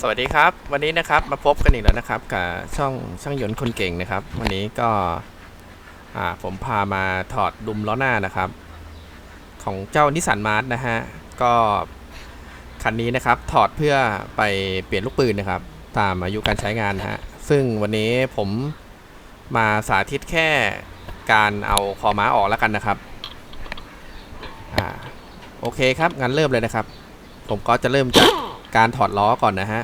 สวัสดีครับ วันนี้นะครับมาพบกันอีกแล้วนะครับกับช่องช่างยนต์คนเก่งนะครับ วันนี้ก็ผมพามาถอดดุมล้อหน้านะครับ ของเจ้านิสสันมาร์ทนะฮะก็คันนี้นะครับถอดเพื่อไปเปลี่ยนลูกปืนนะครับ ตามอายุการใช้งานนะฮะซึ่งวันนี้ผมมาสาธิตแค่การเอาคอม้าออกแล้วกันนะครับอ่าโอเคครับงั้นเริ่มเลยนะครับ ผมก็จะเริ่มจาก การถอดล้อก่อนนะฮะ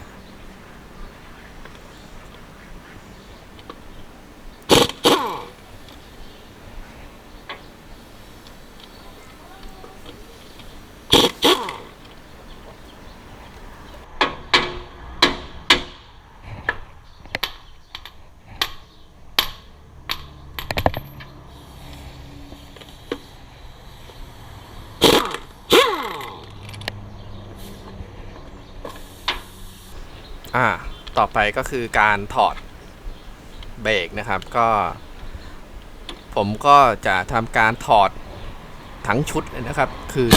อ่าต่อไปก็คือการถอดเบรกนะครับก็ ผมก็จะทำการถอดทั้งชุดนะครับ คือ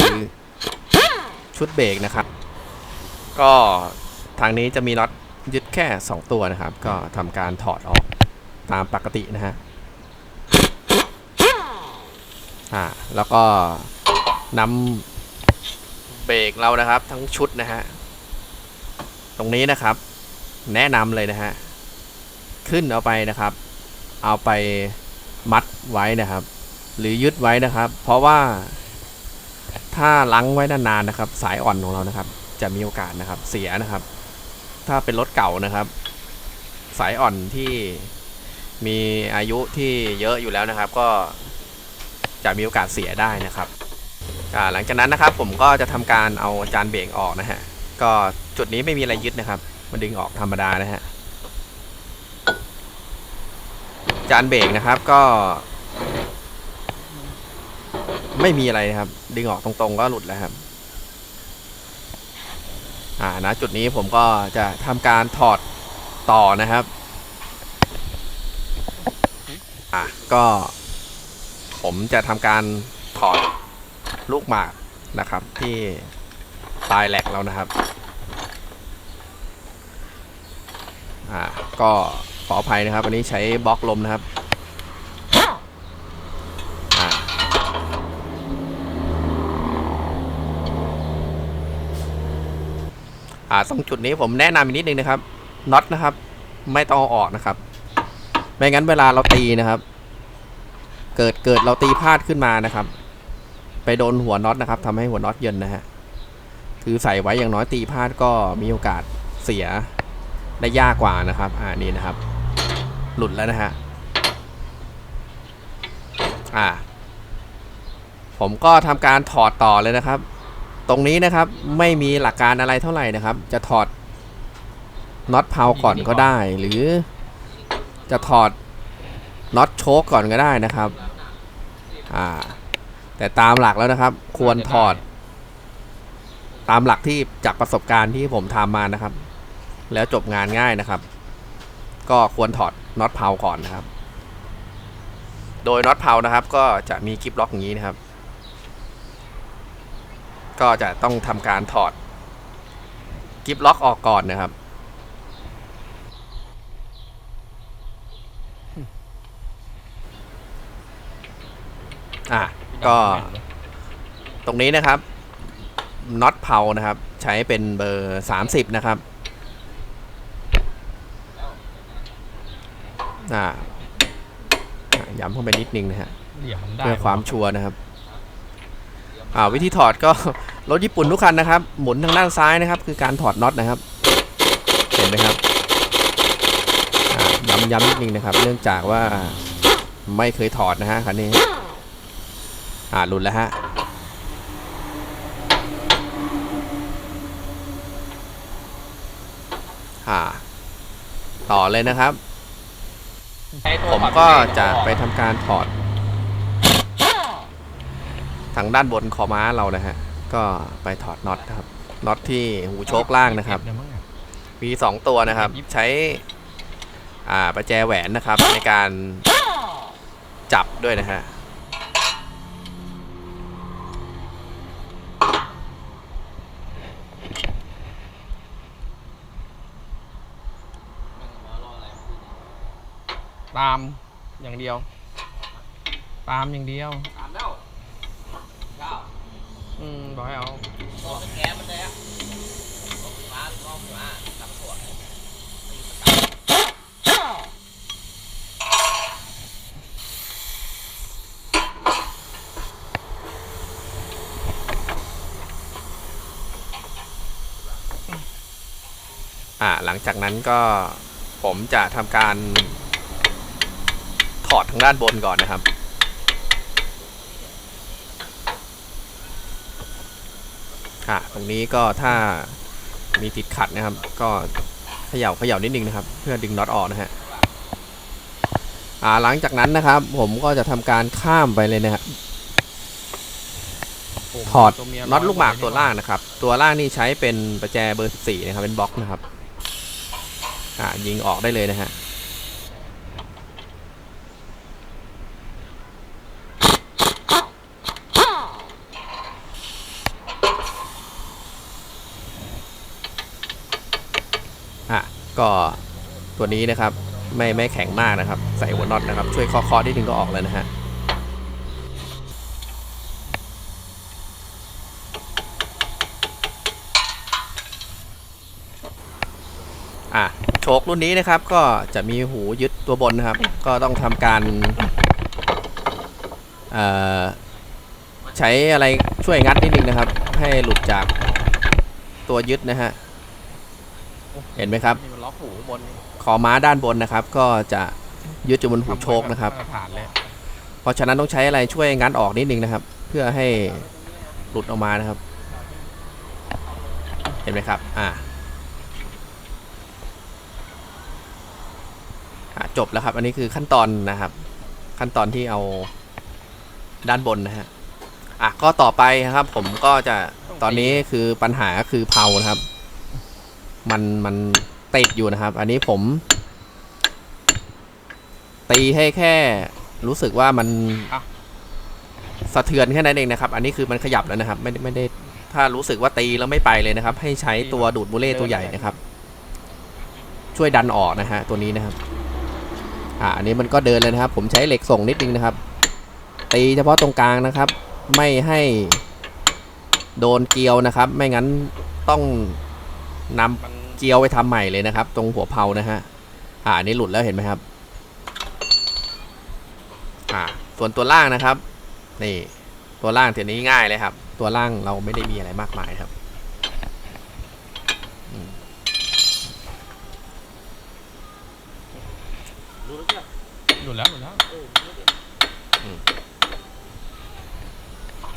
ชุดเบรกนะครับ ก็ทางนี้จะมีน็อตยึดแค่ 2 ตัวนะครับ ก็ทำการถอดออกตามปกตินะฮะอ่าแล้วก็นำเบรกเรานะครับ ทั้งชุดนะฮะ ตรงนี้นะครับ แนะนำเลยนะฮะขึ้นเอาไปนะครับ เอาไปมัดไว้นะครับ หรือยึดไว้นะครับ เพราะว่าถ้าลังไว้นานๆนะครับ สายอ่อนของเรานะครับ จะมีโอกาสนะครับเสียนะครับ ถ้าเป็นรถเก่านะครับ สายอ่อนที่มีอายุที่เยอะอยู่แล้วนะครับ ก็จะมีโอกาสเสียได้นะครับหลังจากนั้นนะครับผมก็จะทำการเอาจานเบรกออกนะฮะก็ จุดนี้ไม่มีอะไรยึดนะครับ มันดึงออกธรรมดานะฮะ จานเบรกนะครับก็ ไม่มีอะไรนะครับ ดึงออกตรงๆก็หลุดแล้วครับ อ่านะจุดนี้ผมก็จะทำการถอดต่อนะครับ อะก็ ผมจะทำการถอดลูกหมากนะครับ ที่ปลายแหลกแล้วนะครับ อ่าก็ขออภัยนะครับ อันนี้ใช้บล็อกลมนะครับอ่าอ่าตรงจุดนี้ผมแนะนำอีกนิดนึงนะครับน็อตนะครับ ไม่ต้องเอาออกนะครับ ไม่งั้นเวลาเราตีนะครับ เกิดเกิดเราตีพลาดขึ้นมานะครับ ไปโดนหัวน็อตนะครับทำให้หัวน็อตเยินนะฮะคือใส่ไว้อย่างน้อยตีพลาดก็มีโอกาสเสีย ได้ยากกว่านะครับ อ่านี่นะครับ หลุดแล้วนะฮะ อ่า ผมก็ทำการถอดต่อเลยนะครับ ตรงนี้นะครับไม่มีหลักการอะไรเท่าไหร่นะครับ จะถอดน็อตเพาก่อนก็ได้ หรือจะถอดน็อตโชกก่อนก็ได้นะครับ อ่า แต่ตามหลักแล้วนะครับ ควรถอด ตามหลักที่จากประสบการณ์ที่ผมทำมานะครับ แล้วจบงานง่ายนะครับ ก็ควรถอดน็อตเพาก่อนนะครับ โดยน็อตเพานะครับ ก็จะมีกิฟล็อกอย่างนี้นะครับ ก็จะต้องทำการถอดกิฟล็อกออกก่อนนะครับอะก็ตรงนี้นะครับน็อตเพานะครับ ใช้เป็นเบอร์ 30 นะครับ อ่าอะย้ำเข้าไปนิดนึงนะฮะเหลี่ยมมันได้เพื่อความชัวร์นะครับอ่าวิธีถอดก็รถญี่ปุ่นทุกคันนะครับ หมุนทางด้านซ้ายนะครับ คือการถอดน็อตนะครับ เห็นไหมครับอ่าย้ำย้ำนิดนึงนะครับ เนื่องจากว่าไม่เคยถอดนะฮะคันนี้ อ่าหลุดแล้วฮะอ่า ต่อเลยนะครับใช้ตัว ผมถอดก็เบรจะไปทำการถอดทางด้านบนคอม้าเรานะฮะ ก็ไปถอดน็อตนะครับ น็อตที่หูโชคล่างนะครับเดี๋ยวมั้งอะมีสองตัวนะครับ ใช้อ่าประแจแหวนนะครับ ในการจับด้วยนะฮะ ตามอย่างเดียว ตามอย่างเดียวถามแล้วเ้าอืมบอกให้เอาบอกให้แกมันเลยอะบอกฟ้าล้อมมาตับตัวตีประกันอ่าหลังจากนั้นก็ผมจะทำการ ถอดทางด้านบนก่อนนะครับค่ะตรงนี้ก็ถ้ามีติดขัดนะครับ ก็เขย่าเขย่านิดนึงนะครับ เพื่อดึงน็อตออกนะฮะอ่าหลังจากนั้นนะครับ ผมก็จะทำการข้ามไปเลยนะครับถอดน็อตลูกหมากตัวล่างนะครับ ตัวล่างนี่ใช้เป็นประแจเบอร์14นะครับเป็นบล็อกนะครับ อ่ายิงออกได้เลยนะฮะ อะ ก็ตัวนี้นะครับไม่ไม่แข็งมากนะครับ ใส่หัวน็อตนะครับ ช่วยเคาะๆนิดนึงก็ออกเลยนะฮะอะโชครุ่นนี้นะครับก็จะมีหูยึดตัวบนนะครับ ก็ต้องทำการใช้อะไรช่วยงัดนิดนึงนะครับ ให้หลุดจากตัวยึดนะฮะเห็นไหมครับ ล็อกหูบนนี่คอม้าด้านบนนะครับ ก็จะยึดอยู่บนหูโชคนะครับ มาตฐานเลยเพราะฉะนั้นต้องใช้อะไรช่วยงัดออกนิดนึงนะครับ เพื่อให้หลุดออกมานะครับ เห็นไหมครับ อ่าอะจบแล้วครับ อันนี้คือขั้นตอนนะครับ ขั้นตอนที่เอาด้านบนนะฮะอะก็ต่อไปนะครับ ผมก็จะตอนนี้คือปัญหาคือเพานะครับ มันมัน ติดอยู่นะครับ อันนี้ผม ตีให้แค่ รู้สึกว่ามันอะสะเทือนแค่นั้นเองนะครับ อันนี้คือมันขยับแล้วนะครับ ไม่ได้ไม่ได้ถ้ารู้สึกว่าตีแล้วไม่ไปเลยนะครับ ให้ใช้ตัวดูดบุเล่ตัวใหญ่นะครับ ช่วยดันออกนะฮะตัวนี้นะครับอ่าอันนี้มันก็เดินเลยนะครับ ผมใช้เหล็กส่งนิดนึงนะครับ ตีเฉพาะตรงกลางนะครับ ไม่ให้โดนเกลียวนะครับ ไม่งั้นต้องนำ มันเกลียวไปทำใหม่เลยนะครับ ตรงหัวเพานะฮะอ่าอันนี้หลุดแล้วเห็นไหมครับอ่าส่วนตัวล่างนะครับ นี่ตัวล่างทีนี้ง่ายเลยครับ ตัวล่างเราไม่ได้มีอะไรมากมายครับอืมรู้แล้วหลุดแล้วหลุดแล้ว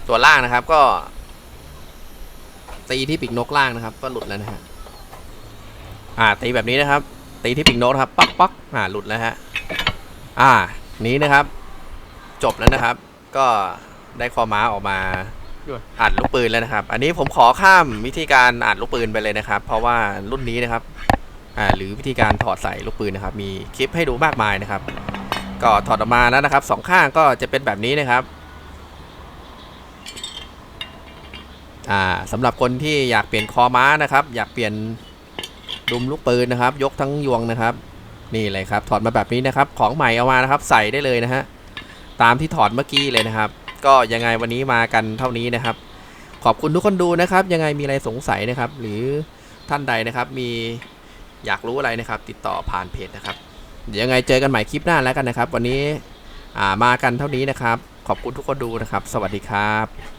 ตัวล่างนะครับก็ตีที่ปีกนกล่างนะครับ ก็หลุดแล้วนะฮะ อ่าตีแบบนี้นะครับ ตีที่ปีกนกนะครับป๊อกป๊อกอ่าหลุดแล้วฮะอ่านี้นะครับ จบแล้วนะครับ ก็ได้คอม้าออกมาอัดลูกปืนแล้วนะครับ อันนี้ผมขอข้ามวิธีการอัดลูกปืนไปเลยนะครับ เพราะว่ารุ่นนี้นะครับอ่าหรือวิธีการถอดใส่ลูกปืนนะครับ มีคลิปให้ดูมากมายนะครับ ก็ถอดออกมาแล้วนะครับสองข้างก็จะเป็นแบบนี้นะครับอ่าสำหรับคนที่อยากเปลี่ยนคอม้านะครับ อยากเปลี่ยน ดุมลูกปืนนะครับ ยกทั้งยวงนะครับ นี่เลยครับ ถอดมาแบบนี้นะครับ ของใหม่เอามานะครับ ใส่ได้เลยนะฮะ ตามที่ถอดเมื่อกี้เลยนะครับ ก็ยังไงวันนี้มากันเท่านี้นะครับ ขอบคุณทุกคนดูนะครับ ยังไงมีอะไรสงสัยนะครับ หรือท่านใดนะครับมีอยากรู้อะไรนะครับ ติดต่อผ่านเพจนะครับ เดี๋ยวยังไงเจอกันใหม่คลิปหน้าแล้วกันนะครับ วันนี้มากันเท่านี้นะครับ ขอบคุณทุกคนดูนะครับ สวัสดีครับ